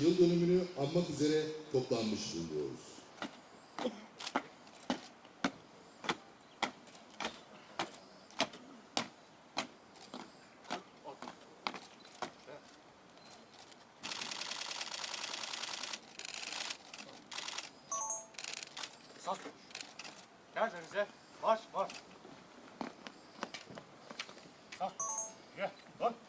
yıl dönümünü anmak üzere toplanmış bulunuyoruz. Saz konuş. Gelsenize. Marş marş. Saz konuş.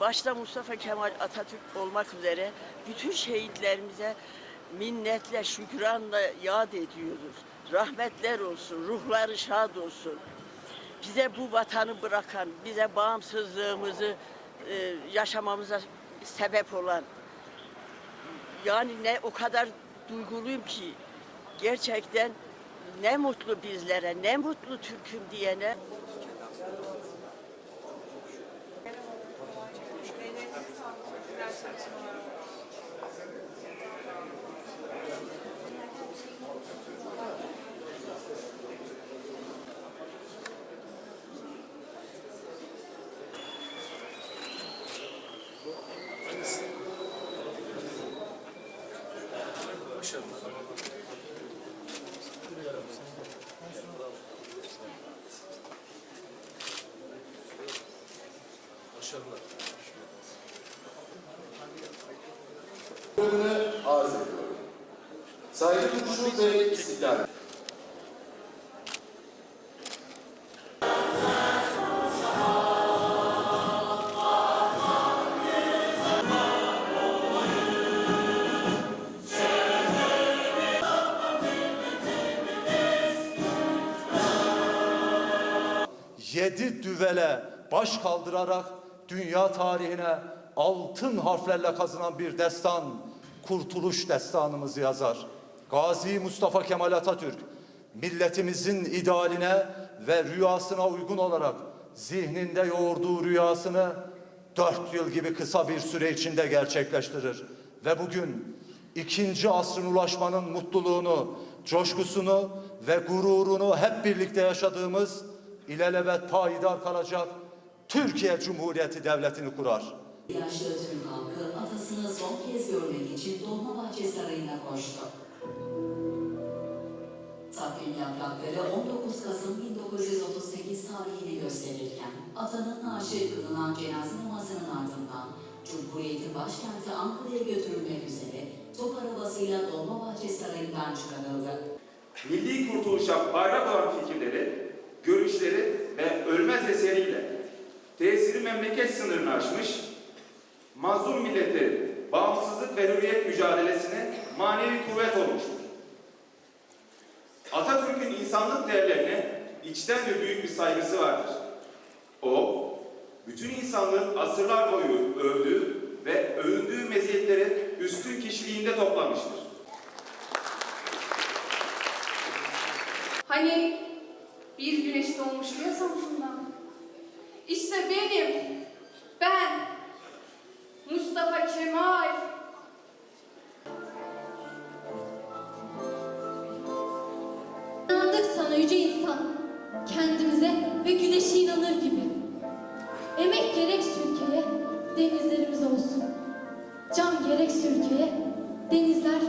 Başta Mustafa Kemal Atatürk olmak üzere bütün şehitlerimize minnetle, şükranla yad ediyoruz. Rahmetler olsun, ruhları şad olsun. Bize bu vatanı bırakan, bize bağımsızlığımızı e, yaşamamıza sebep olan, yani ne o kadar duyguluyum ki gerçekten ne mutlu bizlere, ne mutlu Türk'üm diyene. Bölümünü arz ediyorum. Saygı duruşu ve istiklal. Yedi düvele baş kaldırarak dünya tarihine altın harflerle kazınan bir destan, kurtuluş destanımızı yazar. Gazi Mustafa Kemal Atatürk, milletimizin idealine ve rüyasına uygun olarak zihninde yoğurduğu rüyasını dört yıl gibi kısa bir süre içinde gerçekleştirir. Ve bugün ikinci asrın ulaşmanın mutluluğunu, coşkusunu ve gururunu hep birlikte yaşadığımız ilelebet payidar kalacak Türkiye Cumhuriyeti Devleti'ni kurar. Yaşlı Türk halkı atasını son kez görmek için Dolmabahçe Sarayı'na koştu. Takvim yaprakları 19 Kasım 1938 tarihini gösterirken atanın naaşı kılınan cenaze namazının ardından Cumhuriyet'in başkenti Ankara'ya götürülmek üzere top arabasıyla Dolmabahçe Sarayı'ndan çıkarıldı. milli kurtuluşa bayrak olan fikirleri, görüşleri ve ölmez eseriyle tesiri memleket sınırını aşmış, mazlum milletlerin bağımsızlık ve hürriyet mücadelesine manevi kuvvet olmuştur. Atatürk'ün insanlık değerlerine içten ve büyük bir saygısı vardır. O, bütün insanlığın asırlar boyu övdüğü ve övündüğü meziyetleri üstün kişiliğinde toplamıştır. Hani bir güneş doğmuştu ya Samsun'dan. İşte benim, ben, Mustafa Kemal. İnandık sana yüce insan, kendimize ve güneşe inanır gibi. Emek gerek ülkeye, denizlerimiz olsun. Can gerek ülkeye, denizler